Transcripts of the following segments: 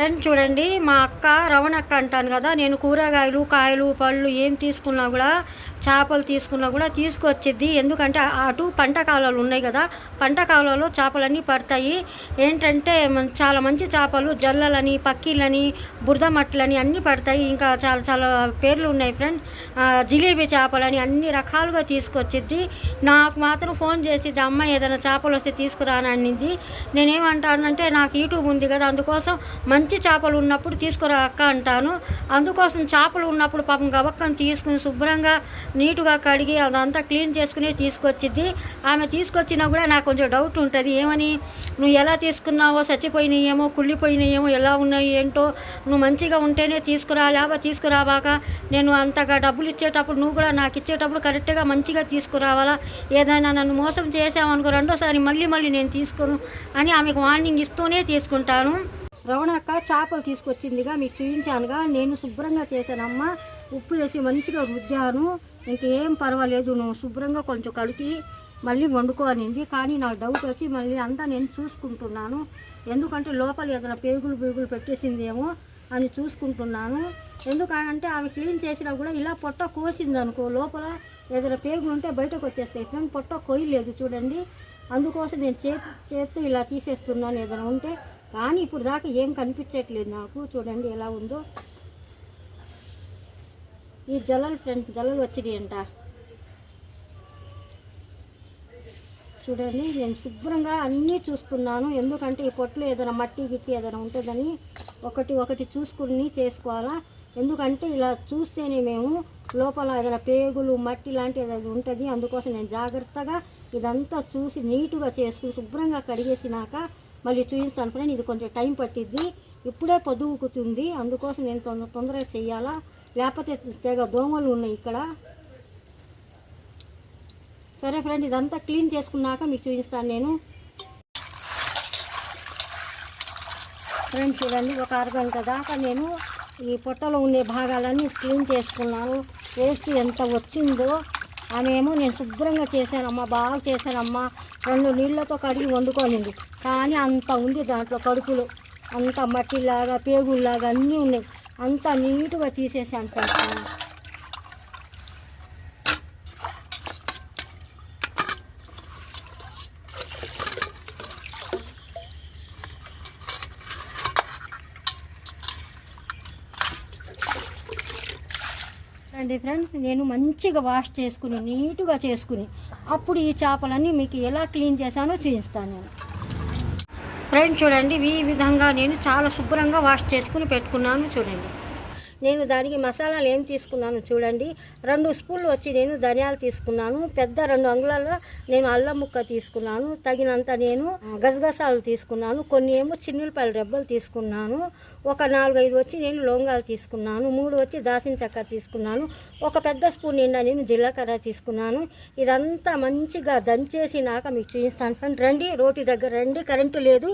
Friend చూడండి మా అక్క రవణ అక్క అంటాను కదా నేను కూరగాయలు కాయలు పళ్ళు ఏం తీసుకున్నా కూడా చేపలు తీసుకున్నా కూడా తీసుకొచ్చిద్ది ఎందుకంటే అటు పంట కాలాలు ఉన్నాయి కదా పంట కాలాల్లో చేపలన్నీ పడతాయి. ఏంటంటే చాలా మంచి చేపలు జల్లలని పక్కీలని బురద మట్టలని అన్నీ పడతాయి. ఇంకా చాలా చాలా పేర్లు ఉన్నాయి ఫ్రెండ్ జిలేబీ చేపలని అన్ని రకాలుగా తీసుకొచ్చిద్ది నాకు మాత్రం ఫోన్ చేసి అమ్మ ఏదైనా చేపలు వస్తే తీసుకురాననింది నేనేమంటానంటే నాకు యూట్యూబ్ ఉంది కదా అందుకోసం మంచి మంచి చేపలు ఉన్నప్పుడు తీసుకురా అక్క అంటాను. అందుకోసం చేపలు ఉన్నప్పుడు పాపం గవక్కను తీసుకుని శుభ్రంగా నీటుగా కడిగి అదంతా క్లీన్ చేసుకుని తీసుకొచ్చిద్ది. ఆమె తీసుకొచ్చినా కూడా నాకు కొంచెం డౌట్ ఉంటుంది. ఏమని? నువ్వు ఎలా తీసుకున్నావో? చచ్చిపోయినాయేమో? కుళ్ళిపోయినాయేమో? ఎలా ఉన్నాయి? ఏంటో? నువ్వు మంచిగా ఉంటేనే తీసుకురా లేకపోతే తీసుకురాబాక నేను అంతగా డబ్బులు ఇచ్చేటప్పుడు నువ్వు కూడా నాకు ఇచ్చేటప్పుడు కరెక్ట్గా మంచిగా తీసుకురావాలా? ఏదైనా నన్ను మోసం చేసావనుకో రెండోసారి మళ్ళీ మళ్ళీ నేను తీసుకోను అని ఆమెకు వార్నింగ్ ఇస్తూనే తీసుకుంటాను. రవణక్క చేపలు తీసుకొచ్చిందిగా మీకు చూపించానుగా నేను శుభ్రంగా చేశానమ్మా ఉప్పు వేసి మంచిగా రుద్దాను ఇంకేం పర్వాలేదు నువ్వు శుభ్రంగా కొంచెం కలిపి మళ్ళీ వండుకో అనింది కానీ నాకు డౌట్ వచ్చి మళ్ళీ అంతా నేను చూసుకుంటున్నాను. ఎందుకంటే లోపల ఏదైనా పేగులు పేగులు పెట్టేసిందేమో అని చూసుకుంటున్నాను. ఎందుకంటే ఆమె క్లీన్ చేసినా కూడా ఇలా పొట్ట కోసింది అనుకో లోపల ఏదైనా పేగులు ఉంటే బయటకు వచ్చేస్తాయి. ఇట్లా పొట్ట కొయ్యలేదు చూడండి. అందుకోసం నేను చేతి చేత్తో ఇలా తీసేస్తున్నాను. ఏదైనా ఉంటే కానీ ఇప్పుడు దాకా ఏం కనిపించట్లేదు నాకు. చూడండి ఎలా ఉందో. ఈ జలలు ఫ్రెండ్ జల్లలు వచ్చినాయి అంట. చూడండి నేను శుభ్రంగా అన్నీ చూసుకున్నాను. ఎందుకంటే ఈ పొట్లు ఏదైనా మట్టి గిట్టి ఏదైనా ఉంటుందని ఒకటి ఒకటి చూసుకుని చేసుకోవాలా. ఎందుకంటే ఇలా చూస్తేనే మేము లోపల ఏదైనా పేగులు మట్టి లాంటి ఏదైనా ఉంటుంది. అందుకోసం నేను జాగ్రత్తగా ఇదంతా చూసి నీట్గా చేసుకుని శుభ్రంగా కడిగేసినాక మళ్ళీ చూపిస్తాను ఫ్రెండ్ ఇది కొంచెం టైం పట్టిద్ది. ఇప్పుడే పొద్దుగుతుంది అందుకోసం నేను తొందర తొందరగా చెయ్యాలా? లేకపోతే తెగ దోమలు ఉన్నాయి ఇక్కడ. సరే ఫ్రెండ్ ఇదంతా క్లీన్ చేసుకున్నాక మీకు చూపిస్తాను నేను. ఫ్రెండ్ చూడండి ఒక అరగంట దాకా నేను ఈ పొట్టలో ఉండే భాగాలన్నీ క్లీన్ చేసుకున్నాను. వేస్ట్ ఎంత వచ్చిందో ఆమె ఏమో నేను శుభ్రంగా చేశానమ్మా బాగా చేశానమ్మా. రెండు నీళ్ళతో కడిగి వండుకోనింది. కానీ అంత ఉంది దాంట్లో కడుపులో. అంత మట్టిలాగా పేగుల్లాగా అన్నీ ఉన్నాయి. అంత నీట్గా తీసేసాను అండి ఫ్రెండ్స్ నేను మంచిగా వాష్ చేసుకుని నీట్గా చేసుకుని అప్పుడు ఈ చేపలన్నీ మీకు ఎలా క్లీన్ చేశానో చూపిస్తాను. నేను ఫ్రెండ్ చూడండి ఈ విధంగా నేను చాలా శుభ్రంగా వాష్ చేసుకుని పెట్టుకున్నాను చూడండి. నేను దానికి మసాలాలు ఏం తీసుకున్నాను చూడండి. రెండు స్పూన్లు వచ్చి నేను ధనియాలు తీసుకున్నాను. పెద్ద రెండు అంగుళాల నేను అల్లం ముక్క తీసుకున్నాను. తగినంత నేను గసగసాలు తీసుకున్నాను. కొన్ని ఏమో చిన్నులపాయల రెబ్బలు తీసుకున్నాను. ఒక నాలుగైదు వచ్చి నేను లవంగాలు తీసుకున్నాను. మూడు వచ్చి దాసిన చెక్క తీసుకున్నాను. ఒక పెద్ద స్పూన్ నిండా నేను జీలకర్ర తీసుకున్నాను. ఇదంతా మంచిగా దంచేసినాక మీకు చూపిస్తాను ఫ్రెండ్. రండి రోటి దగ్గర రండి. కరెంటు లేదు.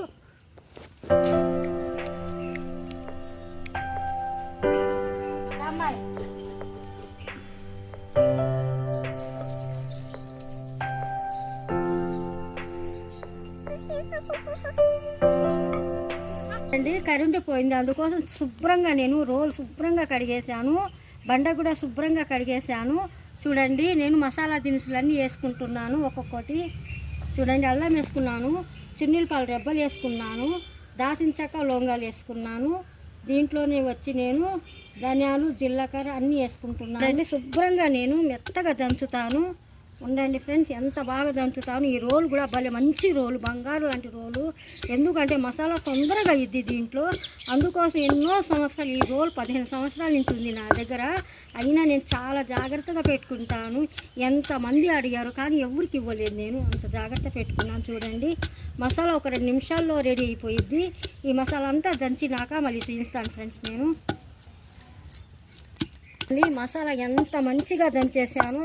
అండి కరెంటు పోయింది. అందుకోసం శుభ్రంగా నేను రోల్ శుభ్రంగా కడిగేశాను. బండ కూడా శుభ్రంగా కడిగేశాను. చూడండి నేను మసాలా దినుసులన్నీ వేసుకుంటున్నాను ఒక్కొక్కటి. చూడండి అల్లం వేసుకున్నాను చిన్నులపాలు రెబ్బలు వేసుకున్నాను దాసిన చెక్క లొంగాలు వేసుకున్నాను. దీంట్లోనే వచ్చి నేను ధనియాలు జీలకర్ర అన్నీ వేసుకుంటున్నాను. అండి శుభ్రంగా నేను మెత్తగా దంచుతాను. ఉండండి ఫ్రెండ్స్ ఎంత బాగా దంచుతాను. ఈ రోలు కూడా భలే మంచి రోలు బంగారు లాంటి రోలు. ఎందుకంటే మసాలా తొందరగా ఇద్ది దీంట్లో. అందుకోసం ఎన్నో సంవత్సరాలు ఈ రోల్ పదిహేను సంవత్సరాల నుంచి ఉంది నా దగ్గర. అయినా నేను చాలా జాగ్రత్తగా పెట్టుకుంటాను. ఎంతమంది అడిగారు కానీ ఎవరికి ఇవ్వలేదు నేను. అంత జాగ్రత్త పెట్టుకున్నాను చూడండి. మసాలా ఒక రెండు నిమిషాల్లో రెడీ అయిపోయిద్ది. ఈ మసాలా అంతా దంచినాక మళ్ళీ తీస్తాను ఫ్రెండ్స్ నేను. మసాలా ఎంత మంచిగా దంచేసాను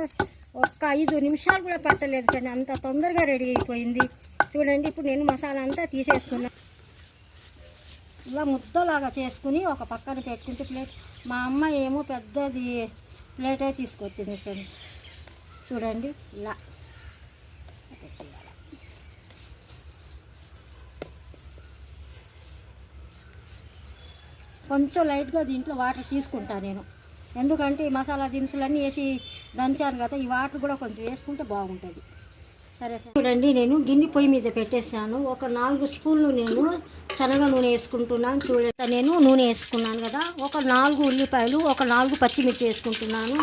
ఒక్క ఐదు నిమిషాలు కూడా పట్టలేదు కానీ అంత తొందరగా రెడీ అయిపోయింది. చూడండి ఇప్పుడు నేను మసాలా అంతా తీసేసుకున్నా ఇలా ముద్దలాగా చేసుకుని ఒక పక్కన పెట్టుకుంటే ప్లేట్. మా అమ్మ ఏమో పెద్దది ప్లేటే తీసుకొచ్చింది ఫ్రెండ్స్. చూడండి ఇలా. కొంచెం లైట్గా దీంట్లో వాటర్ తీసుకుంటాను నేను. ఎందుకంటే ఈ మసాలా దినుసులన్నీ వేసి దంచాను కదా ఈ వాటర్ కూడా కొంచెం వేసుకుంటే బాగుంటుంది. సరే. చూడండి నేను గిన్నె పొయ్యి మీద పెట్టేసాను ఒక నాలుగు స్పూన్లు నేను శనగ నూనె వేసుకుంటున్నాను. చూడండి నేను నూనె వేసుకున్నాను కదా ఒక నాలుగు ఉల్లిపాయలు ఒక నాలుగు పచ్చిమిర్చి వేసుకుంటున్నాను.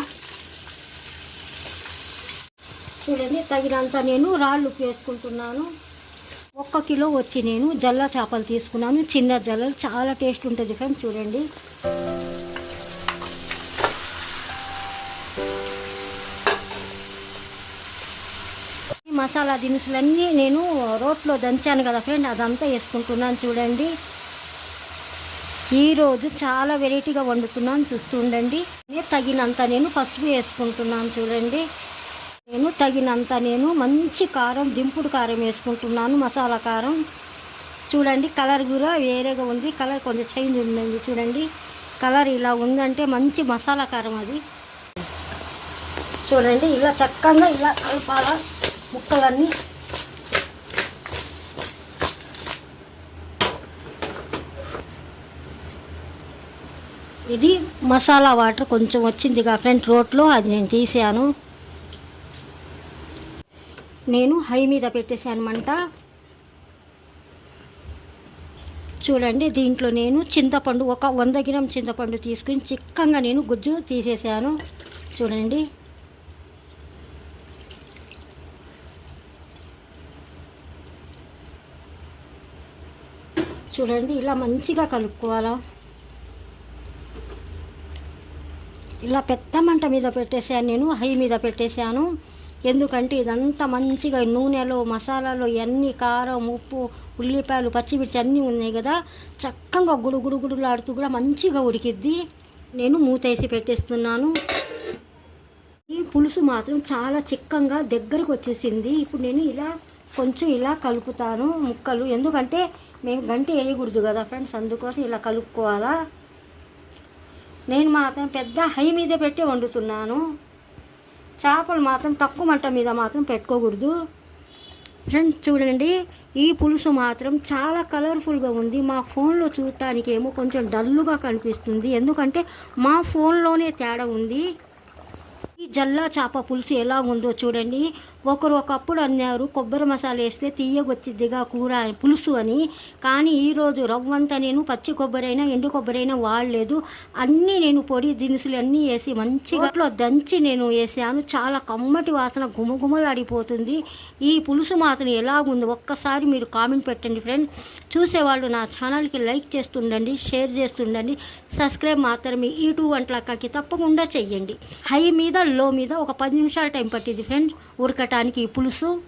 చూడండి తగినంత నేను రాళ్ళు వేసుకుంటున్నాను. ఒక్క కిలో వచ్చి నేను జల్ల చేపలు తీసుకున్నాను. చిన్న జల్లలు చాలా టేస్ట్ ఉంటుంది ఫ్రెండ్స్ చూడండి. మసాలా దినుసులన్నీ నేను రోట్లో దంచాను కదా ఫ్రెండ్ అదంతా వేసుకుంటున్నాను చూడండి. ఈరోజు చాలా వెరైటీగా వండుతున్నాను చూస్తూ ఉండండి. నేను తగినంత నేను పసుపు వేసుకుంటున్నాను చూడండి. నేను తగినంత నేను మంచి కారం దింపుడు కారం వేసుకుంటున్నాను మసాలా కారం. చూడండి కలర్ కూడా వేరేగా ఉంది. కలర్ కొంచెం చేంజ్ ఉందండి చూడండి. కలర్ ఇలా ఉందంటే మంచి మసాలా కారం అది. చూడండి ఇలా చక్కగా ఇలా కలపాల. ముక్కలన్నీ. ఇది మసాలా వాటర్ కొంచెం వచ్చింది కా ఫ్రెండ్ రోట్లో అది నేను తీసాను. నేను హై మీద పెట్టేశాను మంట. చూడండి దీంట్లో నేను చింతపండు ఒక వంద గ్రామ్ చింతపండు తీసుకుని చిక్కగా నేను గుజ్జు తీసేసాను చూడండి. చూడండి ఇలా మంచిగా కలుపుకోవాలా? ఇలా పెద్ద మంట మీద పెట్టేశాను నేను హై మీద పెట్టేశాను. ఎందుకంటే ఇదంతా మంచిగా నూనెలో మసాలాలో ఎన్ని కారం ఉప్పు ఉల్లిపాయలు పచ్చిమిర్చి అన్నీ ఉన్నాయి కదా చక్కగా గుడు గుడు గుడులాడుతూ కూడా మంచిగా ఉడికిద్ది. నేను మూతేసి పెట్టేస్తున్నాను. ఈ పులుసు మాత్రం చాలా చిక్కంగా దగ్గరకు వచ్చేసింది. ఇప్పుడు నేను ఇలా కొంచెం ఇలా కలుపుతాను ముక్కలు. ఎందుకంటే మేము గంట వేయకూడదు కదా ఫ్రెండ్స్ అందుకోసం ఇలా కలుపుకోవాలా? నేను మాత్రం పెద్ద హై మీద పెట్టి వండుతున్నాను. చేపలు మాత్రం తక్కువ మంట మీద మాత్రం పెట్టుకోకూడదు. ఫ్రెండ్స్ చూడండి ఈ పులుసు మాత్రం చాలా కలర్ఫుల్గా ఉంది. మా ఫోన్లో చూడటానికి ఏమో కొంచెం డల్లుగా కనిపిస్తుంది. ఎందుకంటే మా ఫోన్లోనే తేడా ఉంది. ఈ జల్లా చేప పులుసు ఎలా ఉందో చూడండి. ఒకరు ఒకప్పుడు అన్నారు కొబ్బరి మసాలా వేస్తే తీయగొచ్చిద్దిగా కూర పులుసు అని. కానీ ఈరోజు రవ్వంతా నేను పచ్చి కొబ్బరి అయినా ఎండు కొబ్బరైనా వాడలేదు. అన్నీ నేను పొడి దినుసులు అన్నీ వేసి మంచిగా దంచి నేను వేసాను. చాలా కమ్మటి వాసన గుమగుమలాడిపోతుంది ఈ పులుసు మాత్రం ఎలా ఉంది ఒక్కసారి మీరు కామెంట్ పెట్టండి ఫ్రెండ్. చూసేవాళ్ళు నా ఛానల్కి లైక్ చేస్తుండండి షేర్ చేస్తుండండి. సబ్స్క్రైబ్ మాత్రమే. ఈ టూ వంటలక్కకి తప్పకుండా చెయ్యండి. హై మీద లో మీద ఒక పది నిమిషాల టైం పట్టింది ఫ్రెండ్స్. ఉరకటానికి పులుసు.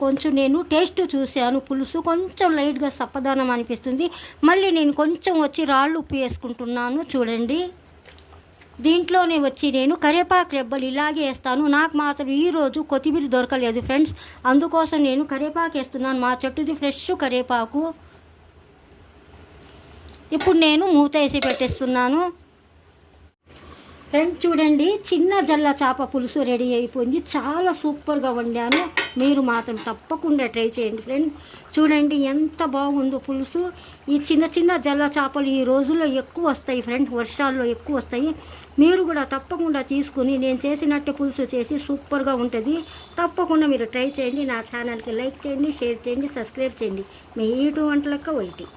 కొంచెం నేను టేస్ట్ చూశాను. పులుసు కొంచెం లైట్గా సప్పదానం అనిపిస్తుంది. మళ్ళీ నేను కొంచెం వచ్చి రాళ్ళు ఉప్పు వేసుకుంటున్నాను. చూడండి. దీంట్లోనే వచ్చి నేను కరేపాకు రెబ్బలు ఇలాగే వేస్తాను. నాకు మాత్రం ఈరోజు కొత్తిమీర దొరకలేదు ఫ్రెండ్స్. అందుకోసం నేను కరేపాకు వేస్తున్నాను. మా చెట్టుది ఫ్రెష్ కరేపాకు. ఇప్పుడు నేను మూత వేసి పెట్టేస్తున్నాను. ఫ్రెండ్ చూడండి చిన్న జల్ల చేప పులుసు రెడీ అయిపోయింది. చాలా సూపర్గా వండాను. మీరు మాత్రం తప్పకుండా ట్రై చేయండి ఫ్రెండ్. చూడండి ఎంత బాగుందో పులుసు. ఈ చిన్న చిన్న జల్ల చేపలు ఈ రోజుల్లో ఎక్కువ వస్తాయి ఫ్రెండ్ వర్షాల్లో ఎక్కువ వస్తాయి. మీరు కూడా తప్పకుండా తీసుకుని నేను చేసినట్టు పులుసు చేసి సూపర్గా ఉంటుంది. తప్పకుండా మీరు ట్రై చేయండి. నా ఛానల్కి లైక్ చేయండి షేర్ చేయండి సబ్స్క్రైబ్ చేయండి. మీ ఈటు వంటలక్క ఒకటి